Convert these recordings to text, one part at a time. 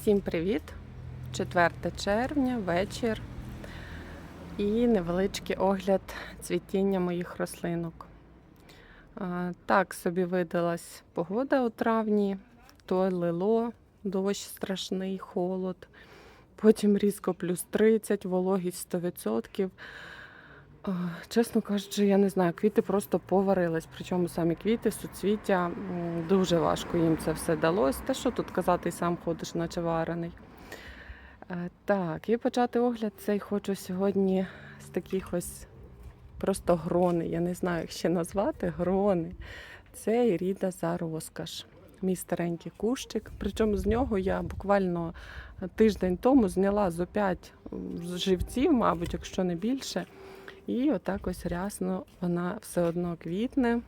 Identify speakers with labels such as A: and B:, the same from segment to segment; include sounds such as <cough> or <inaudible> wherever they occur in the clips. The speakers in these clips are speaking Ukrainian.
A: Всім привіт! 4 червня, вечір і невеличкий огляд цвітіння моїх рослинок. Так собі видалась погода у травні, то лило, дощ страшний, холод, потім різко плюс 30, вологість 100%. Чесно кажучи, я не знаю, квіти просто поварились. Причому самі квіти, суцвіття, дуже важко їм це все далось. Те, що тут казати, і сам ходиш, наче варений. Е, Так, і почати огляд цей хочу сьогодні з таких ось просто грони. Я не знаю, як ще назвати грони. Це Іріда за розкаш. Мій старенький кущик. Причому з нього я буквально тиждень тому зняла зо 5 живців, мабуть, якщо не більше. І отак ось рясно вона все одно квітне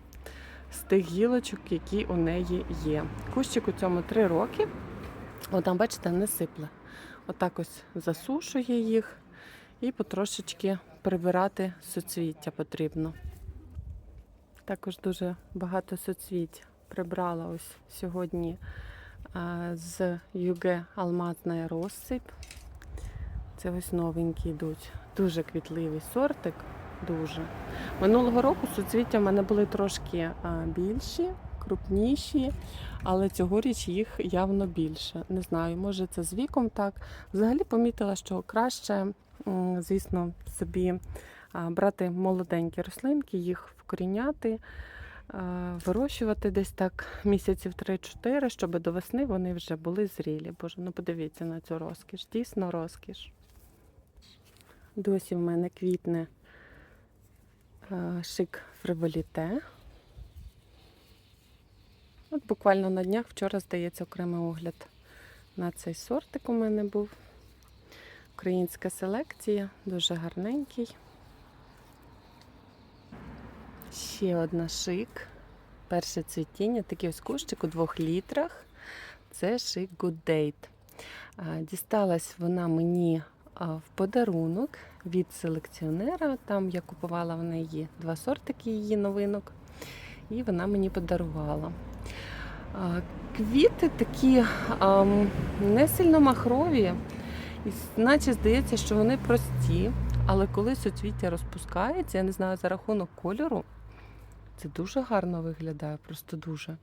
A: з тих гілочок, які у неї є. Кущик у цьому 3 роки. От там, бачите, не сипле. Отак ось засушує їх і потрошечки прибирати суцвіття потрібно. Також дуже багато суцвіть прибрала ось сьогодні з Юге Алмазна розсип. Це ось новенькі йдуть. Дуже квітливий сортик. Дуже. Минулого року суцвіття в мене були трошки більші, крупніші, але цьогоріч їх явно більше. Не знаю, може це з віком так. Взагалі помітила, що краще, звісно, собі брати молоденькі рослинки, їх вкоріняти, вирощувати десь так місяців 3-4, щоб до весни вони вже були зрілі. Боже, ну подивіться на цю розкіш. Дійсно розкіш. Досі в мене квітне е, шик фриволіте. От буквально на днях вчора, здається, окремий огляд на цей сортик у мене був. Українська селекція, дуже гарненький. Ще одна шик. Перше цвітіння, такий ось кущик у двох літрах. Це шик Good Date. Дісталась вона мені в подарунок від селекціонера. Там я купувала в неї два сортики її новинок, і вона мені подарувала. Квіти такі ам, не сильно махрові, і наче здається, що вони прості, але коли суцвіття розпускається, я не знаю, за рахунок кольору, це дуже гарно виглядає, просто дуже.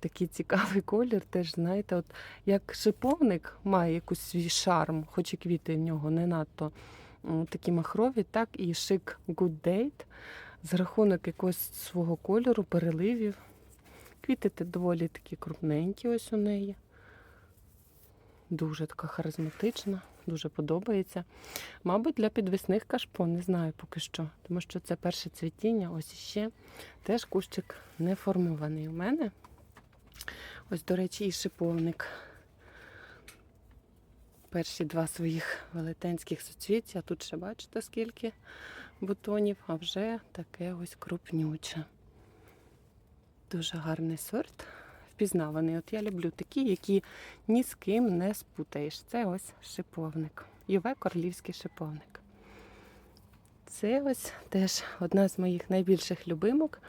A: Такий цікавий колір, теж, знаєте, от як шиповник має якийсь свій шарм, хоч і квіти в нього не надто такі махрові, так і шик Good Date за рахунок якогось свого кольору, переливів. Квіти доволі такі крупненькі ось у неї. Дуже така харизматична, дуже подобається. Мабуть, для підвісних кашпо, не знаю поки що, тому що це перше цвітіння, ось іще теж кущик не формований у мене. Ось, до речі, і шиповник. Перші два своїх велетенських суцвіття. Тут ще бачите, скільки бутонів, а вже таке ось крупнюче. Дуже гарний сорт. Впізнаваний. От я люблю такі, які ні з ким не спутаєш. Це ось шиповник. Юве королівський шиповник. Це ось теж одна з моїх найбільших любимок.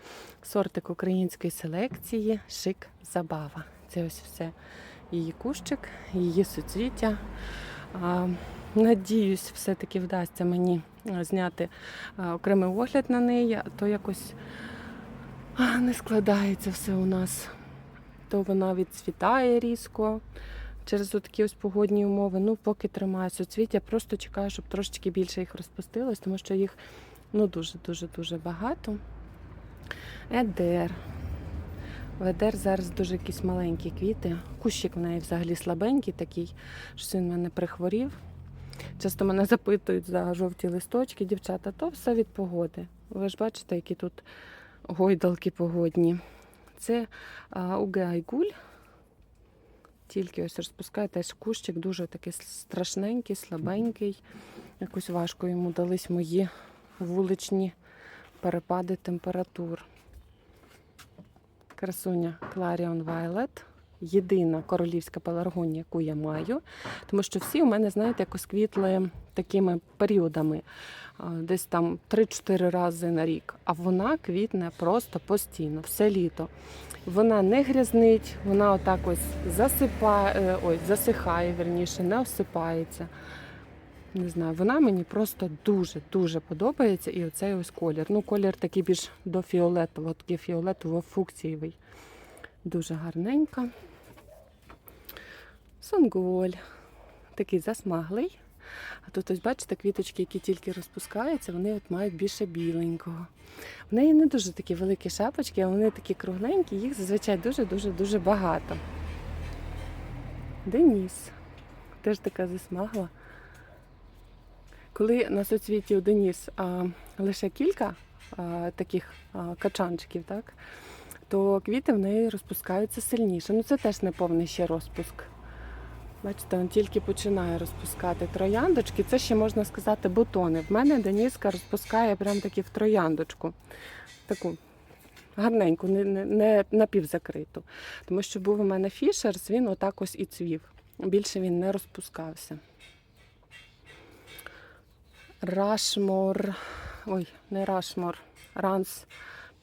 A: Сортик української селекції Шик Забава. Це ось все її кущик, її суцвіття. Надіюсь, все-таки вдасться мені зняти окремий огляд на неї, а то якось не складається все у нас. То вона відцвітає різко через такі ось погодні умови. Ну, поки тримаю суцвіття, просто чекаю, щоб трошечки більше їх розпустилось, тому що їх ну, дуже-дуже-дуже багато. Едер. У Едер зараз дуже якісь маленькі квіти. Кущик в неї взагалі слабенький такий, що він мене прихворів. Часто мене запитують за жовті листочки, дівчата, то все від погоди. Ви ж бачите, які тут гойдалки погодні. Це а, Геайгуль. Тільки ось розпускає теж кущик дуже такий страшненький, слабенький. Якось важко йому дались мої вуличні перепади температур. Красуня Clarion Violet. єдина королівська пеларгонія, яку я маю, тому що всі у мене, знаєте, якось квітли такими періодами, десь там 3-4 рази на рік. А вона квітне просто постійно, все літо. Вона не грязнить, вона отак ось засипає, ой, засихає, верніше, не осипається. Не знаю, вона мені просто дуже-дуже подобається. І оцей ось колір. Ну, колір такий більш до фіолетового, такий фіолетово-фуксієвий. Дуже гарненька. Сонголь. Такий засмаглий. А тут ось бачите, квіточки, які тільки розпускаються, вони от мають більше біленького. В неї не дуже такі великі шапочки, а вони такі кругленькі, їх зазвичай дуже-дуже дуже багато. Деніс. Теж така засмагла. Коли на соцвіті у Деніс а, лише кілька а, таких а, качанчиків, так, то квіти в неї розпускаються сильніше. Ну це теж не повний ще розпуск. Бачите, він тільки починає розпускати трояндочки. Це ще можна сказати бутони. В мене Деніска розпускає прям таки в трояндочку. Таку гарненьку, не, не, не напівзакриту. Тому що був у мене фішерс, він отак ось і цвів. Більше він не розпускався. Рашмор. Ой, не Рашмор. Ранс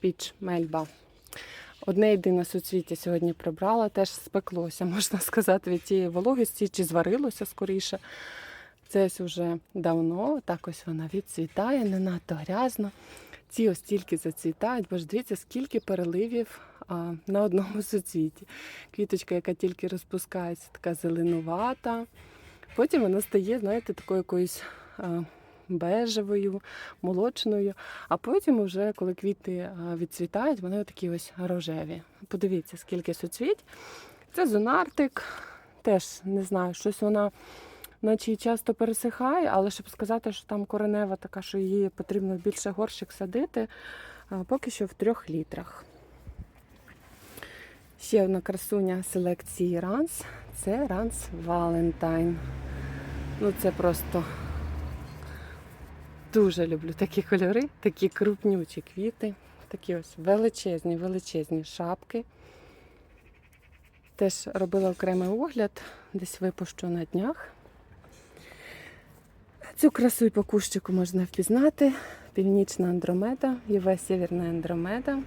A: Піч Мельба. Одне єдине суцвіття сьогодні прибрала, теж спеклося, <laughs> можна сказати, від тієї вологості, чи зварилося скоріше. Це уже давно, так ось вона відцвітає, не надто грязно. Ці ось тільки зацвітають, бо ж дивіться, скільки переливів а, на одному суцвіті. Квіточка, яка тільки розпускається, така зеленувата. Потім вона стає, знаєте, такою якоюсь а, бежевою, молочною. А потім, вже, коли квіти відцвітають, вони такі ось рожеві. Подивіться, скільки суцвіть. Це зонартик. Теж не знаю, щось вона наче й часто пересихає, але щоб сказати, що там коренева така, що її потрібно більше горщик садити, поки що в трьох літрах. Ще одна красуня селекції Ранс це Ранс Валентайн. Ну, це просто дуже люблю такі кольори, такі крупнючі квіти, такі ось величезні, величезні шапки. Теж робила окремий огляд, десь випущу на днях. Цю красу і по кущику можна впізнати. Північна Андромеда, Єве Сєвєрна Андромеда.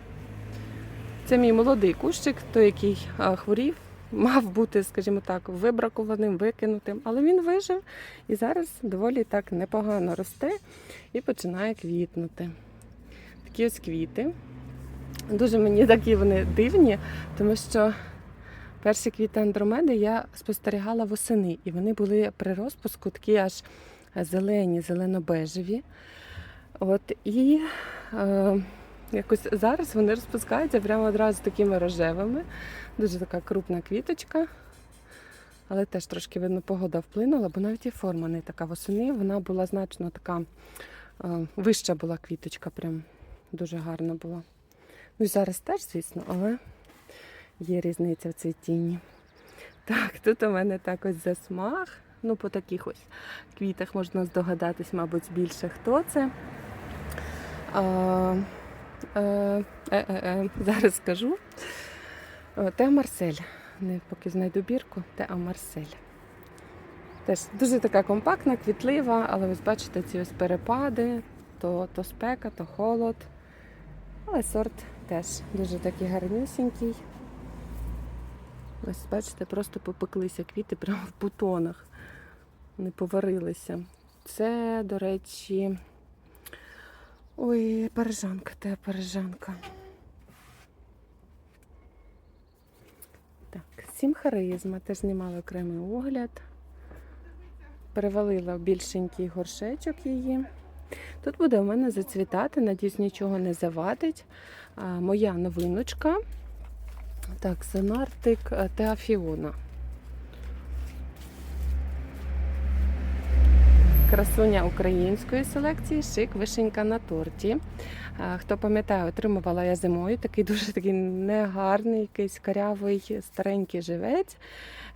A: Це мій молодий кущик, той, який хворів, мав бути, скажімо так, вибракованим, викинутим, але він вижив і зараз доволі так непогано росте і починає квітнути. Такі ось квіти. Дуже мені такі вони дивні, тому що перші квіти Андромеди я спостерігала восени, і вони були при розпуску такі аж зелені, зелено-бежеві. От, і е, якось зараз вони розпускаються прямо одразу такими рожевими. Дуже така крупна квіточка. Але теж трошки видно, погода вплинула, бо навіть і форма не така восени. Вона була значно така е, вища була квіточка, прям дуже гарна була. Ну і зараз теж, звісно, але є різниця в цвітінні. Так, тут у мене так ось засмаг. Ну, по таких ось квітах можна здогадатись, мабуть, більше хто це. Е, е, е, е, зараз скажу. О, Теа Марсель. Не поки знайду бірку, Теа Марсель. Теж дуже така компактна, квітлива, але ось бачите ці ось перепади, то, то спека, то холод. Але сорт теж дуже такий гарнюсінький. Ось бачите, просто попеклися квіти прямо в бутонах. Вони поварилися. Це, до речі, ой, парижанка, те парижанка. Так, сім харизма. Теж знімала окремий огляд. Перевалила в більшенький горшечок її. Тут буде у мене зацвітати, надіюсь, нічого не завадить. Моя новиночка. Так, сонартик е, Красуня української селекції, шик вишенька на торті. Хто пам'ятає, отримувала я зимою такий дуже такий негарний, якийсь карявий старенький живець.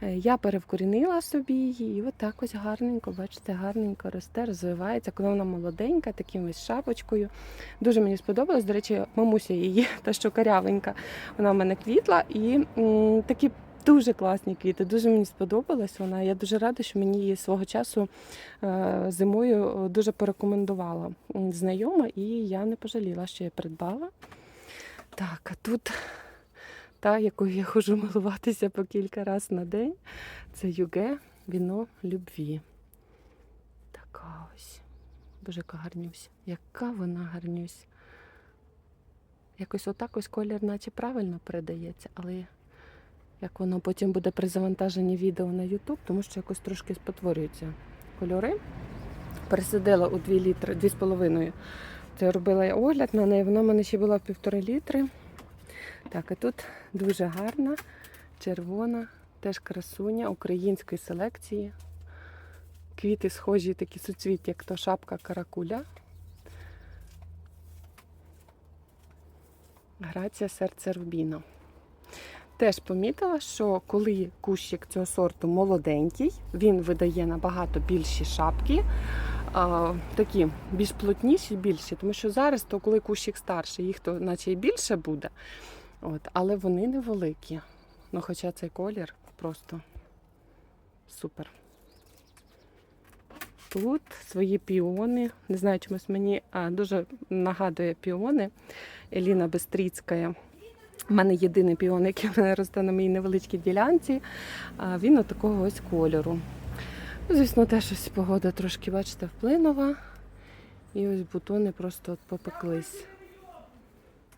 A: Е, Я перевкорінила собі її, і отак ось гарненько, бачите, гарненько росте, розвивається, коли вона молоденька, таким ось шапочкою. Дуже мені сподобалось. До речі, мамуся її, <laughs> та що карявенька, вона в мене квітла, і м, такі Дуже класні квіти, дуже мені сподобалась вона. Я дуже рада, що мені її свого часу е, зимою е, дуже порекомендувала знайома, і я не пожаліла, що я придбала. Так, а тут та, якою я ходжу милуватися по кілька разів на день, це юге віно любві. Така ось. Боже, яка гарнюсь. Яка вона гарнюсь. Якось отак ось колір, наче правильно передається, але як воно потім буде при завантаженні відео на YouTube, тому що якось трошки спотворюються кольори. Пересадила у 2 літри, 2,5. Це робила я огляд на неї, вона в мене ще була в півтори літри. Так, а тут дуже гарна, червона, теж красуня української селекції. Квіти схожі, такі суцвіття, як то шапка каракуля. Грація серце рубіна. Теж помітила, що коли кущик цього сорту молоденький, він видає набагато більші шапки, такі більш плотніші, більші. Тому що зараз, то коли кущик старший, їх то наче й більше буде. От, але вони невеликі. Ну, хоча цей колір просто супер. Тут свої піони. Не знаю, чомусь мені а, дуже нагадує піони Еліна Бестріцька. У мене єдиний піон, який в мене росте на моїй невеличкій ділянці. Він от такого ось кольору. Ну, звісно, теж ось погода трошки, бачите, вплинула. І ось бутони просто от попеклись.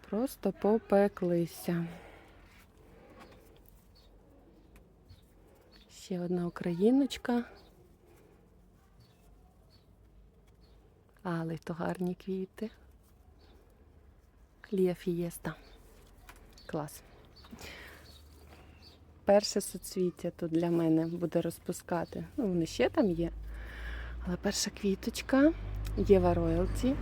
A: Просто попеклися. Ще одна україночка. Але то гарні квіти. Лія Фієста. Клас. Перше суцвіття тут для мене буде розпускати. Ну, вони ще там є. Але перша квіточка Єва Роялті.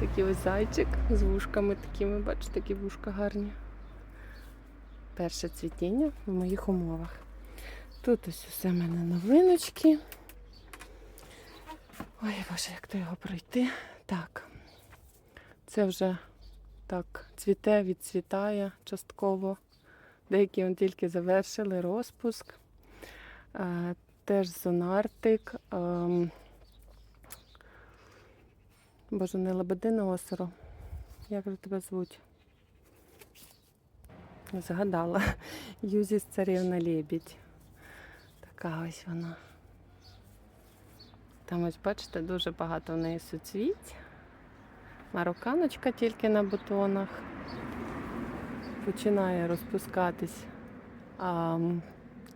A: Такий ось зайчик з вушками такими, бачите, такі вушка гарні. Перше цвітіння в моїх умовах. Тут ось усе в мене новиночки. Ой, боже, як то його пройти. Так. Це вже так цвіте, відцвітає частково. Деякі он тільки завершили розпуск. Е, теж зонартик. Ем, Боже, не Лебедине озеро. Як же тебе звуть? Згадала. <laughs> Юзіс царівна лебідь. Така ось вона. Там ось, бачите, дуже багато в неї суцвіть. Марокканочка тільки на бутонах. Починає розпускатись а,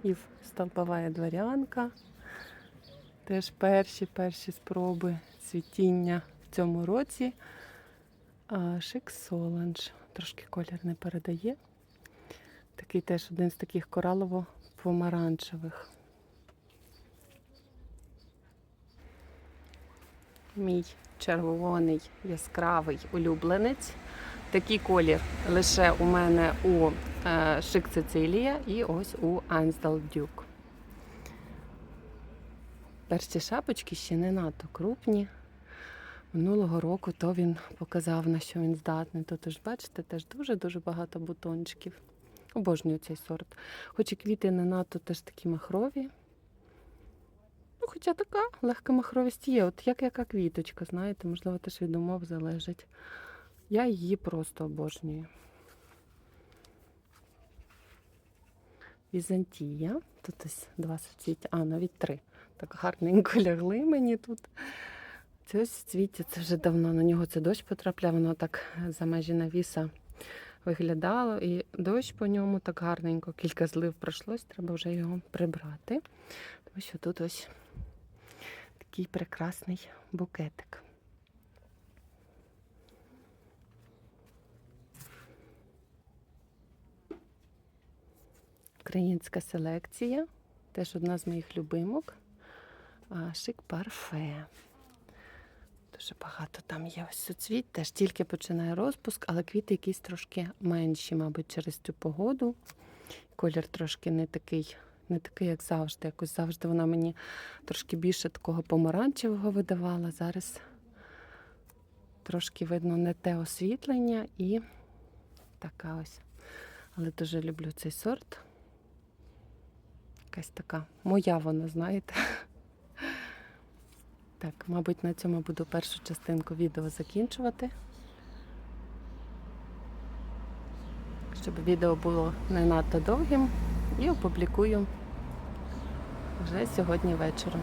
A: і столбова дворянка. Теж перші перші спроби цвітіння в цьому році. А, Шик Соланж. Трошки колір не передає. Такий теж один з таких коралово-помаранчевих. Мій червоний яскравий улюбленець. Такий колір лише у мене у е, Шик Цицилія і ось у Ансдал Дюк. Перші шапочки ще не надто крупні. Минулого року то він показав, на що він здатний. Тут ж бачите, теж дуже-дуже багато бутончиків. Обожнюю цей сорт. Хоч і квіти не надто теж такі махрові. Хоча така легка махровість є. От як яка квіточка, знаєте, можливо, теж від умов залежить. Я її просто обожнюю. Візантія. Тут ось два суцвіття, а навіть три. Так гарненько <laughs> лягли мені тут. Це ось цвіття, це вже давно на нього це дощ потрапляв, воно так за межі навіса виглядало. І дощ по ньому так гарненько, кілька злив пройшлось, треба вже його прибрати. Тому що тут ось такий прекрасний букетик. Українська селекція, теж одна з моїх любимок. Шик парфе. Дуже багато там є ось суцвіт, теж тільки починає розпуск, але квіти якісь трошки менші, мабуть, через цю погоду. Колір трошки не такий, не такий, як завжди. Якось завжди вона мені трошки більше такого помаранчевого видавала. Зараз трошки видно не те освітлення і така ось. Але дуже люблю цей сорт. якась така. Моя вона, знаєте. <laughs> Так, мабуть, на цьому буду першу частинку відео закінчувати. Щоб відео було не надто довгим і опублікую вже сьогодні вечором.